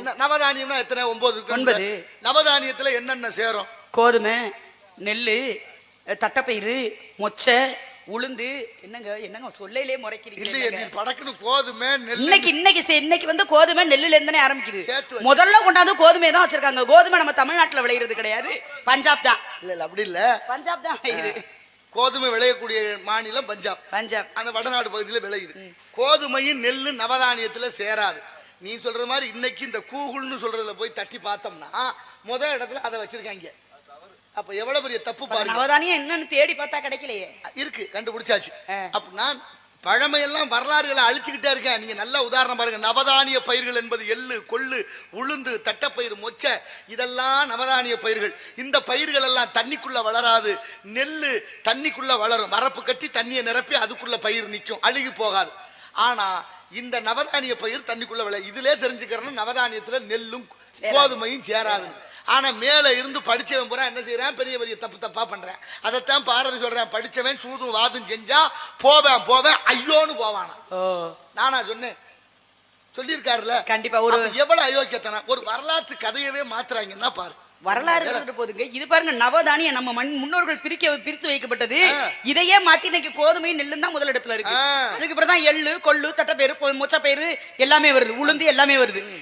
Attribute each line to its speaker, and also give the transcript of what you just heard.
Speaker 1: என்ன நவதானியம்னா எத்தனை? ஒன்பது.
Speaker 2: ஒன்பது.
Speaker 1: நவதானியத்துல என்னென்ன சேரும்?
Speaker 2: கோதுமை நெல்லு தட்டப்பயிறு மொச்சை உளுந்து என்னங்க என்னங்க சொல்லையிலே முறைக்கிறீங்க?
Speaker 1: படக்குன்னு கோதுமை நெல்
Speaker 2: இன்னைக்கு இன்னைக்கு இன்னைக்கு வந்து கோதுமை நெல்லுல இருந்தே ஆரம்பிக்குது. முதல்ல கொண்டாந்து கோதுமை தான் வச்சிருக்காங்க. கோதுமை நம்ம தமிழ்நாட்டுல விளையிறது கிடையாது. பஞ்சாப் தான்.
Speaker 1: இல்ல இல்ல அப்படி இல்ல.
Speaker 2: பஞ்சாப் தான் விளையுது.
Speaker 1: கோதுமை விளையக்கூடிய மாநிலம் பஞ்சாப்.
Speaker 2: பஞ்சாப்.
Speaker 1: அந்த வடநாடு பகுதியில் விளையுது. கோதுமையும் நெல்லு நவதானியத்துல சேராது. நீ சொல்ற மாதிரி இன்னைக்கு இந்த கூகுள்னு சொல்றதுல போய் தட்டி பார்த்தோம்னா முதல் இடத்துல அதை வச்சிருக்காங்க. அப்ப எவ்வளவு பெரிய தப்பு பாருங்க.
Speaker 2: நவதானியம் என்னன்னு தேடி பார்த்தா கிடைக்கலையே.
Speaker 1: இருக்கு கண்டுபிடிச்சாச்சு.
Speaker 2: ஆ.
Speaker 1: அப்ப நான் பழமையெல்லாம் வரலாறுகளை அழிச்சுக்கிட்டே இருக்கேன். நீங்க நல்ல உதாரணம் பாருங்க. நவதானிய பயிர்கள் என்பது எள்ளு கொள்ளு உளுந்து தட்டப்பயிர் மொச்சை இதெல்லாம் நவதானிய பயிர்கள். இந்த பயிர்கள் எல்லாம் தண்ணிக்குள்ள வளராது. நெல்லு தண்ணிக்குள்ள வளரும். வரப்பு கட்டி தண்ணியை நிரப்பி அதுக்குள்ள பயிர் நிற்கும். அழுகி போகாது. ஆனா இந்த நவதானிய பயிர் தண்ணிக்குள்ள விளை. இதிலே தெரிஞ்சுக்கிறோம் நவதானியத்துல நெல்லும் கோதுமையும் சேராதுன்னு ஆனா மேல இருந்து படிச்சவன் பூரா என்ன செய்யறான் பெரிய பெரிய தப்பு தப்பா பண்றேன். அதைத்தான் பாரதி சொல்றேன் படிச்சவன் சூதும் வாதும் செஞ்சா போவேன் போவேன் ஐயோன்னு போவானா நானா சொன்னேன். சொல்லியிருக்காருல்ல?
Speaker 2: கண்டிப்பா ஒரு
Speaker 1: எவ்வளவு அயோக்கியத்தனம். ஒரு வரலாற்று கதையவே மாத்துறாங்கன்னா பாரு.
Speaker 2: வரலாறு இருந்துட்டு போகுதுங்க. இது பாருங்க நவதானியம். நம்ம மண் முன்னோர்கள் பிரிக்க பிரித்து வைக்கப்பட்டது. இதையே மாத்தி இன்னைக்கு கோதுமை நெல்லும் தான் முதல் இடத்துல இருக்கு. அதுக்கு அப்புறம் தான் எள்ளு கொள்ளு தட்டப்பயிறு பொ- மொச்சப்பயிறு எல்லாமே வருது. உளுந்து எல்லாமே வருது.